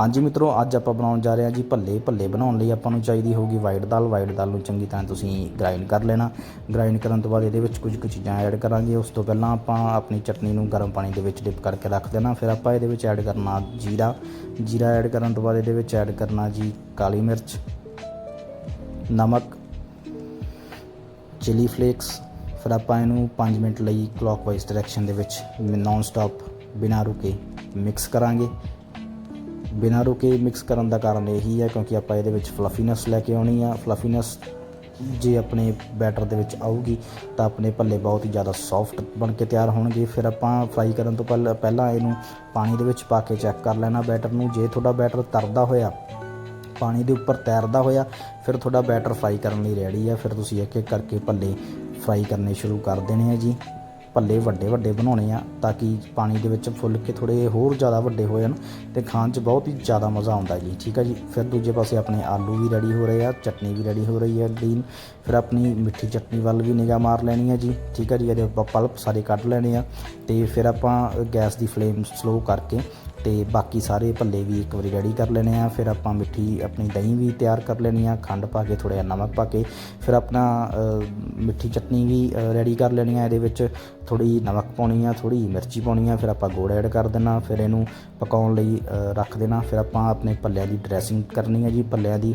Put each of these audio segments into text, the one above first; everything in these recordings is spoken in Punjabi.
ਹਾਂਜੀ ਮਿੱਤਰੋ, ਅੱਜ ਆਪਾਂ ਬਣਾਉਣ ਜਾ ਰਹੇ ਹਾਂ ਜੀ ਭੱਲੇ। ਭੱਲੇ ਬਣਾਉਣ ਲਈ ਆਪਾਂ ਨੂੰ ਚਾਹੀਦੀ ਹੋਊਗੀ ਵਾਈਟ ਦਾਲ। ਵਾਈਟ ਦਾਲ ਨੂੰ ਚੰਗੀ ਤਰ੍ਹਾਂ ਤੁਸੀਂ ਗ੍ਰਾਈਂਡ ਕਰ ਲੈਣਾ। ਗ੍ਰਾਈਂਡ ਕਰਨ ਤੋਂ ਬਾਅਦ ਇਹਦੇ ਵਿੱਚ ਕੁਝ ਕੁ ਚੀਜ਼ਾਂ ਐਡ ਕਰਾਂਗੇ। ਉਸ ਤੋਂ ਪਹਿਲਾਂ ਆਪਾਂ ਆਪਣੀ ਚਟਨੀ ਨੂੰ ਗਰਮ ਪਾਣੀ ਦੇ ਵਿੱਚ ਡਿਪ ਕਰਕੇ ਰੱਖ ਦੇਣਾ। ਫਿਰ ਆਪਾਂ ਇਹਦੇ ਵਿੱਚ ਐਡ ਕਰਨਾ ਜੀਰਾ। ਜੀਰਾ ਐਡ ਕਰਨ ਤੋਂ ਬਾਅਦ ਇਹਦੇ ਵਿੱਚ ਐਡ ਕਰਨਾ ਜੀ ਕਾਲੀ ਮਿਰਚ, ਨਮਕ ਚਿਲੀ ਫਲੇਕਸ ਫਿਰ ਆਪਾਂ ਇਹਨੂੰ 5 ਮਿੰਟ ਲਈ ਕਲੌਕਵਾਈਜ਼ ਡਾਇਰੈਕਸ਼ਨ ਦੇ ਵਿੱਚ ਨਾਨ ਸਟਾਪ ਬਿਨਾਂ ਰੁਕੇ ਮਿਕਸ ਕਰਾਂਗੇ। ਬਿਨਾਂ ਰੁਕੇ ਮਿਕਸ ਕਰਨ ਦਾ ਕਾਰਨ ਇਹੀ ਹੈ ਕਿਉਂਕਿ ਆਪਾਂ ਇਹਦੇ ਵਿੱਚ ਫਲਫੀਨੈਸ ਲੈ ਕੇ ਆਉਣੀ ਆ। ਫਲਫੀਨੈਸ ਜੇ ਆਪਣੇ ਬੈਟਰ ਦੇ ਵਿੱਚ ਆਊਗੀ ਤਾਂ ਆਪਣੇ ਭੱਲੇ ਬਹੁਤ ਹੀ ਜ਼ਿਆਦਾ ਸੌਫਟ ਬਣ ਕੇ ਤਿਆਰ ਹੋਣਗੇ। ਫਿਰ ਆਪਾਂ ਫਰਾਈ ਕਰਨ ਤੋਂ ਪਹਿਲਾਂ ਪਹਿਲਾਂ ਇਹਨੂੰ ਪਾਣੀ ਦੇ ਵਿੱਚ ਪਾ ਕੇ ਚੈੱਕ ਕਰ ਲੈਣਾ ਬੈਟਰ ਨੂੰ। ਜੇ ਤੁਹਾਡਾ ਬੈਟਰ ਤਰਦਾ ਹੋਇਆ, ਪਾਣੀ ਦੇ ਉੱਪਰ ਤੈਰਦਾ ਹੋਇਆ, ਫਿਰ ਤੁਹਾਡਾ ਬੈਟਰ ਫਰਾਈ ਕਰਨ ਲਈ ਰੈਡੀ ਆ। ਫਿਰ ਤੁਸੀਂ ਇੱਕ ਇੱਕ ਕਰਕੇ ਭੱਲੇ ਫਰਾਈ ਕਰਨੇ ਸ਼ੁਰੂ ਕਰ ਦੇਣੇ ਆ ਜੀ। ਭੱਲੇ ਵੱਡੇ ਵੱਡੇ ਬਣਾਉਣੇ ਆ ਤਾਂ ਕਿ ਪਾਣੀ ਦੇ ਵਿੱਚ ਫੁੱਲ ਕੇ ਥੋੜੇ ਹੋਰ ਜ਼ਿਆਦਾ ਵੱਡੇ ਹੋ ਜਾਣ ਤੇ ਖਾਣ 'ਚ ਬਹੁਤ ਹੀ ਜ਼ਿਆਦਾ ਮਜ਼ਾ ਆਉਂਦਾ ਜੀ, ਠੀਕ ਆ ਜੀ? ਫਿਰ ਦੂਜੇ ਪਾਸੇ ਆਪਣੇ ਆਲੂ ਵੀ ਰੈਡੀ ਹੋ ਰਹੇ ਆ, ਚਟਨੀ ਵੀ ਰੈਡੀ ਹੋ ਰਹੀ ਹੈ ਗ੍ਰੀਨ ਫਿਰ ਆਪਣੀ ਮਿੱਠੀ ਚਟਨੀ ਵੱਲ ਵੀ ਨਿਗਾਹ ਮਾਰ ਲੈਣੀ ਹੈ ਜੀ, ਠੀਕ ਆ ਜੀ? ਇਹਦੇ ਆਪਾਂ ਪਲਪ ਸਾਰੇ ਕੱਢ ਲੈਣੇ ਆ ਤੇ ਫਿਰ ਆਪਾਂ ਗੈਸ ਦੀ ਫਲੇਮ ਸਲੋ ਕਰਕੇ ਤੇ ਬਾਕੀ ਸਾਰੇ ਭੱਲੇ ਵੀ ਇੱਕ ਵਾਰੀ ਰੈਡੀ ਕਰ ਲੈਣੇ ਆ। ਫਿਰ ਆਪਾਂ ਮਿੱਠੀ ਆਪਣੀ ਦਹੀਂ ਵੀ ਤਿਆਰ ਕਰ ਲੈਣੀ ਆ, ਖੰਡ ਪਾ ਕੇ ਥੋੜਾ ਜਿਹਾ ਨਮਕ ਪਾ ਕੇ। ਫਿਰ ਆਪਣਾ ਮਿੱਠੀ ਚਟਨੀ ਵੀ ਰੈਡੀ ਕਰ ਲੈਣੀ ਆ। ਇਹਦੇ ਵਿੱਚ ਥੋੜੀ ਨਮਕ ਪਾਉਣੀ ਆ ਥੋੜੀ ਮਿਰਚੀ ਪਾਉਣੀ ਆ, ਫਿਰ ਆਪਾਂ ਗੁੜ ਐਡ ਕਰ ਦੇਣਾ, ਫਿਰ ਇਹਨੂੰ ਪਕਾਉਣ ਲਈ ਰੱਖ ਦੇਣਾ, ਫਿਰ ਆਪਾਂ ਆਪਣੇ ਭੱਲਿਆਂ ਦੀ ਡਰੈਸਿੰਗ ਕਰਨੀ ਆ ਜੀ ਭੱਲਿਆਂ ਦੀ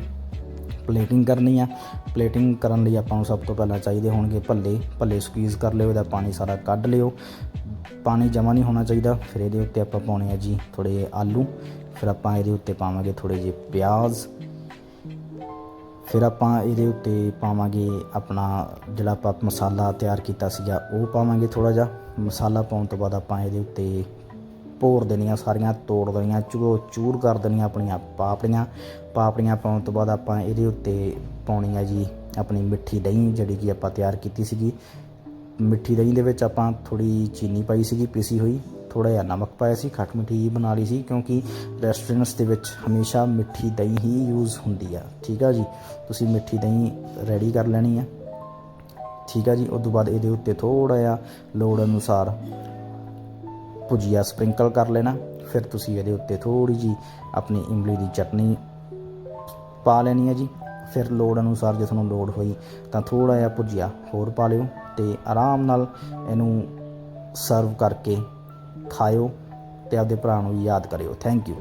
ਪਲੇਟਿੰਗ ਕਰਨੀ ਆ। ਪਲੇਟਿੰਗ ਕਰਨ ਲਈ ਆਪਾਂ ਨੂੰ ਸਭ ਤੋਂ ਪਹਿਲਾਂ ਚਾਹੀਦੇ ਹੋਣਗੇ ਭੱਲੇ ਭੱਲੇ ਸਕਵੀਜ਼ ਕਰ ਲਿਓ, ਇਹਦਾ ਪਾਣੀ ਸਾਰਾ ਕੱਢ ਲਿਓ। ਪਾਣੀ ਜਮਾ ਨਹੀਂ ਹੋਣਾ ਚਾਹੀਦਾ, ਫਿਰ ਇਹਦੇ ਉੱਤੇ ਆਪਾਂ ਪਾਉਣੇ ਆ ਜੀ ਥੋੜੇ ਜਿਹੇ ਆਲੂ, ਫਿਰ ਆਪਾਂ ਇਹਦੇ ਉੱਤੇ ਪਾਵਾਂਗੇ ਥੋੜੇ ਜਿਹੇ ਪਿਆਜ਼। ਫਿਰ ਆਪਾਂ ਇਹਦੇ ਉੱਤੇ ਪਾਵਾਂਗੇ ਆਪਣਾ ਜਿਹੜਾ ਆਪਾਂ ਮਸਾਲਾ ਤਿਆਰ ਕੀਤਾ ਸੀਗਾ, ਉਹ ਪਾਵਾਂਗੇ ਥੋੜਾ ਜਿਹਾ। ਮਸਾਲਾ ਪਾਉਣ ਤੋਂ ਬਾਅਦ ਆਪਾਂ ਇਹਦੇ ਉੱਤੇ ਭੋਰ ਦੇਣੀਆਂ ਸਾਰੀਆਂ, ਤੋੜ ਦੇਣੀਆਂ, ਚੂਰ ਚੂਰ ਕਰ ਦੇਣੀਆਂ ਆਪਣੀਆਂ ਪਾਪੜੀਆਂ। ਪਾਪੜੀਆਂ ਪਾਉਣ ਤੋਂ ਬਾਅਦ ਆਪਾਂ ਇਹਦੇ ਉੱਤੇ ਪਾਉਣੀ ਆ ਜੀ ਆਪਣੀ ਮਿੱਠੀ ਦਹੀਂ, ਜਿਹੜੀ ਕਿ ਆਪਾਂ ਤਿਆਰ ਕੀਤੀ ਸੀਗੀ। ਮਿੱਠੀ ਦਹੀਂ ਦੇ ਵਿੱਚ ਆਪਾਂ ਥੋੜੀ ਚੀਨੀ ਪਾਈ ਸੀਗੀ, ਪੀਸੀ ਹੋਈ। ਥੋੜਾ ਜਿਹਾ ਨਮਕ ਪਾਇਆ ਸੀ, ਖੱਟ ਮਿੱਠੀ ਹੀ ਬਣਾ ਲਈ ਸੀ ਕਿਉਂਕਿ ਰੈਸਟੋਰੈਂਟਸ ਦੇ ਵਿੱਚ ਹਮੇਸ਼ਾ ਮਿੱਠੀ ਦਹੀਂ ਹੀ ਯੂਜ਼ ਹੁੰਦੀ ਆ। ਠੀਕ ਆ ਜੀ? ਤੁਸੀਂ ਮਿੱਠੀ ਦਹੀਂ ਰੈਡੀ ਕਰ ਲੈਣੀ ਆ। ਠੀਕ ਆ ਜੀ? ਉਸ ਤੋਂ ਬਾਅਦ ਇਹਦੇ ਉੱਤੇ ਥੋੜਾ ਜਿਹਾ ਲੋੜ ਅਨੁਸਾਰ ਭੁਜੀਆ ਸਪ੍ਰਿੰਕਲ ਕਰ ਲੈਣਾ। ਫਿਰ ਤੁਸੀਂ ਇਹਦੇ ਉੱਤੇ ਥੋੜੀ ਜੀ ਆਪਣੀ ਇਮਲੀ ਦੀ ਚਟਨੀ ਪਾ ਲੈਣੀ ਹੈ ਜੀ। ਫਿਰ ਲੋੜ ਅਨੁਸਾਰ ਜੇ ਤੁਹਾਨੂੰ ਲੋੜ ਹੋਈ ਤਾਂ ਥੋੜਾ ਜਿਹਾ ਭੁਜੀਆ ਹੋਰ ਪਾ ਲਿਓ ਤੇ ਆਰਾਮ ਨਾਲ ਇਹਨੂੰ ਸਰਵ ਕਰਕੇ ਖਾਇਓ ਤੇ ਆਪਦੇ ਭਰਾ ਨੂੰ ਯਾਦ ਕਰਿਓ। Thank you